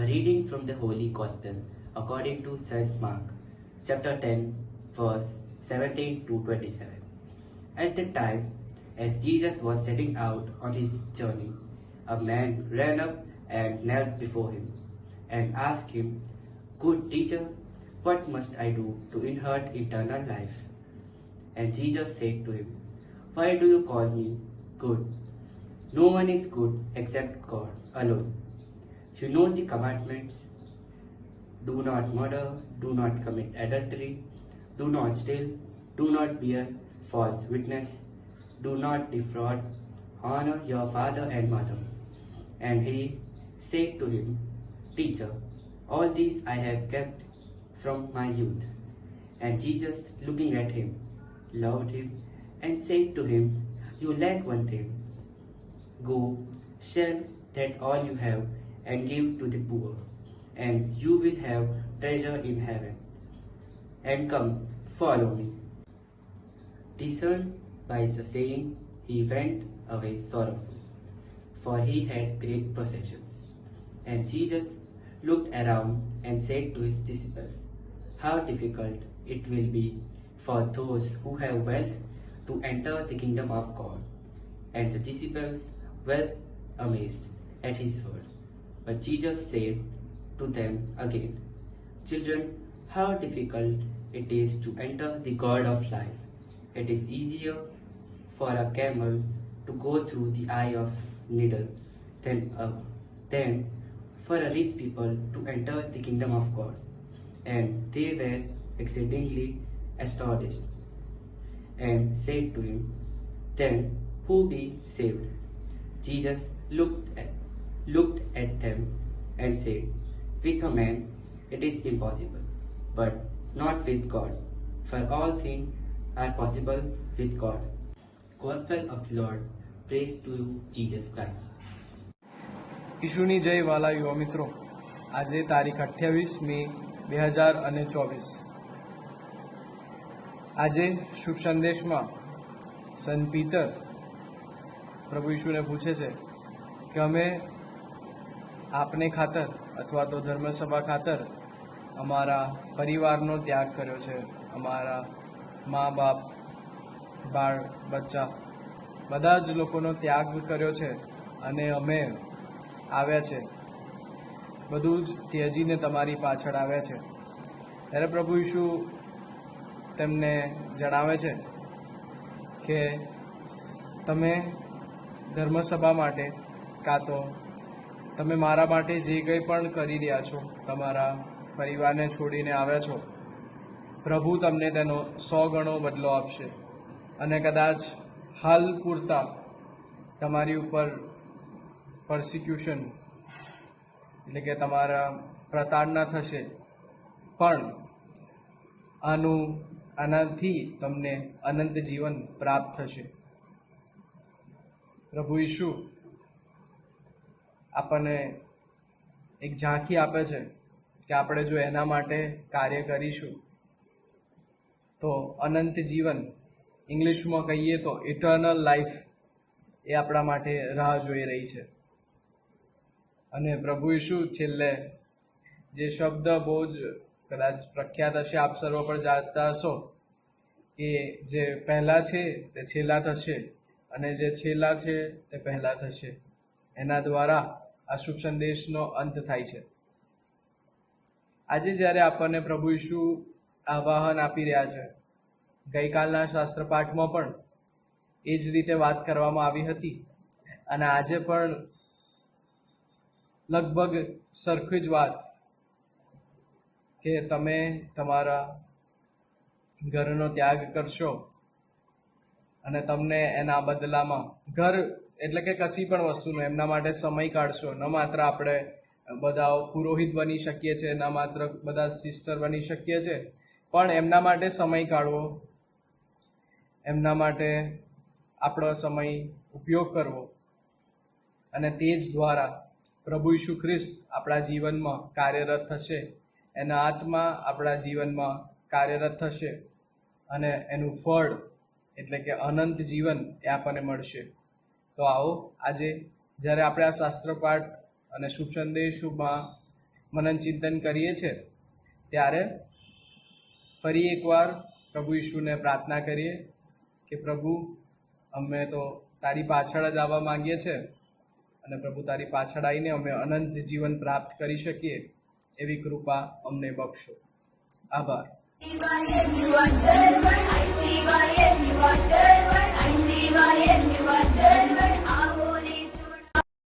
reading from the Holy Gospel according to St. Mark, chapter 10, verse 17 to 27. At that time, as Jesus was setting out on his journey, a man ran up and knelt before him and asked him, Good teacher, what must I do to inherit eternal life? And Jesus said to him, Why do you call me good? No one is good except God alone. You know the commandments do not murder, do not commit adultery, do not steal, do not bear false witness, do not defraud, honor your father and mother. And he said to him, Teacher, all these I have kept from my youth. And Jesus, looking at him, loved him and said to him, You lack one thing. Go, sell that all you have and give to the poor, and you will have treasure in heaven. And come, follow me. Discerned by the saying, he went away sorrowful, for he had great possessions. And Jesus looked around and said to his disciples, How difficult it will be for those who have wealth to enter the kingdom of God. And the disciples were amazed at his word. But Jesus said to them again, Children, how difficult it is to enter the God of life. It is easier for a camel to go through the eye of needle than, than for a rich people to enter the kingdom of God. And they were exceedingly astonished and said to him, Then who be saved? Jesus looked at, looked at them and said, With a man it is impossible, but not with God. For all things are possible with God. Gospel of the Lord, praise to you, Jesus Christ. ઈશુની જય વાલા યુવા મિત્રો આજે તારીખ અઠ્યાવીસ મે બે હજાર અને ચોવીસ આજે શુભ સંદેશમાં સંત પીતર પ્રભુ ઈશુને પૂછે છે કે અમે આપને ખાતર અથવા તો ધર્મસભા ખાતર અમારા પરિવારનો ત્યાગ કર્યો છે. અમારા મા બાપ, બાળ, બચ્ચા બધા જ લોકોનો ત્યાગ કર્યો છે અને અમે આવ્યા છે. બધું જ ત્યજીને તમારી પાછળ આવ્યા છે. ત્યારે પ્રભુ ઈશુ તેમને જણાવે છે કે તમે ધર્મસભા માટે કાં તો તમે મારા માટે જે કંઈ પણ કરી રહ્યા છો, તમારા પરિવારને છોડીને આવ્યા છો, પ્રભુ તમને તેનો સો ગણો બદલો આપશે. અને કદાચ હાલ પૂરતા તમારી ઉપર પરસિક્યુશન એટલે કે તમારા પ્રતાડના થશે, પણ આનું, આનાથી તમને અનંત જીવન પ્રાપ્ત થશે. પ્રભુ ઈશુ આપણને એક ઝાંખી આપે છે કે આપણે જો એના માટે કાર્ય કરીશું, તો અનંત જીવન, ઇંગ્લિશમાં કહીએ તો ઇટર્નલ લાઈફ એ આપણા માટે રાહ જોઈ રહી છે. અને પ્રભુ ઈશુ છેલ્લે જે શબ્દ બહુ જ કદાચ પ્રખ્યાત હશે, આપ સર્વ પર જાણતા હશો કે જે પહેલાં છે તે છેલ્લા થશે અને જે છેલ્લા છે તે પહેલાં થશે. એના દ્વારા આ શુભ સંદેશનો અંત થાય છે. આજે જ્યારે આપણને પ્રભુ ઈશુ આવાહન આપી રહ્યા છે, ગઈકાલના શાસ્ત્ર પાઠમાં પણ એ જ રીતે વાત કરવામાં આવી હતી અને આજે પણ લગભગ સરખી જ વાત કે તમે તમારા ઘરનો ત્યાગ કરશો અને તમને એના બદલામાં ઘર એટલે કે કશી પણ વસ્તુનો એમના માટે સમય કાઢશો. ન માત્ર આપણે બધા પુરોહિત બની શકીએ છીએ, ન માત્ર બધા સિસ્ટર બની શકીએ છીએ, પણ એમના માટે સમય કાઢવો, એમના માટે આપણો સમય ઉપયોગ કરવો. અને તે જ દ્વારા પ્રભુ ઈસુ ખ્રિસ્ત આપણા જીવનમાં કાર્યરત થશે. એના આત્મા આપણા જીવનમાં કાર્યરત થશે અને એનું ફળ એટલે કે અનંત જીવન એ આપણને મળશે. તો આવો, આજે જ્યારે આપણે આ શાસ્ત્ર પાઠ અને શુભ સંદેશોમાં મનન ચિંતન કરીએ છીએ ત્યારે ફરી એકવાર પ્રભુ ઈશુને પ્રાર્થના કરીએ કે પ્રભુ, અમે તો તારી પાછળ જ આવવા માંગીએ છીએ અને પ્રભુ તારી પાછળ આવીને અમે અનંત જીવન પ્રાપ્ત કરી શકીએ એવી કૃપા અમને બક્ષો. આભાર. German. I see why you are German. I see why you are German.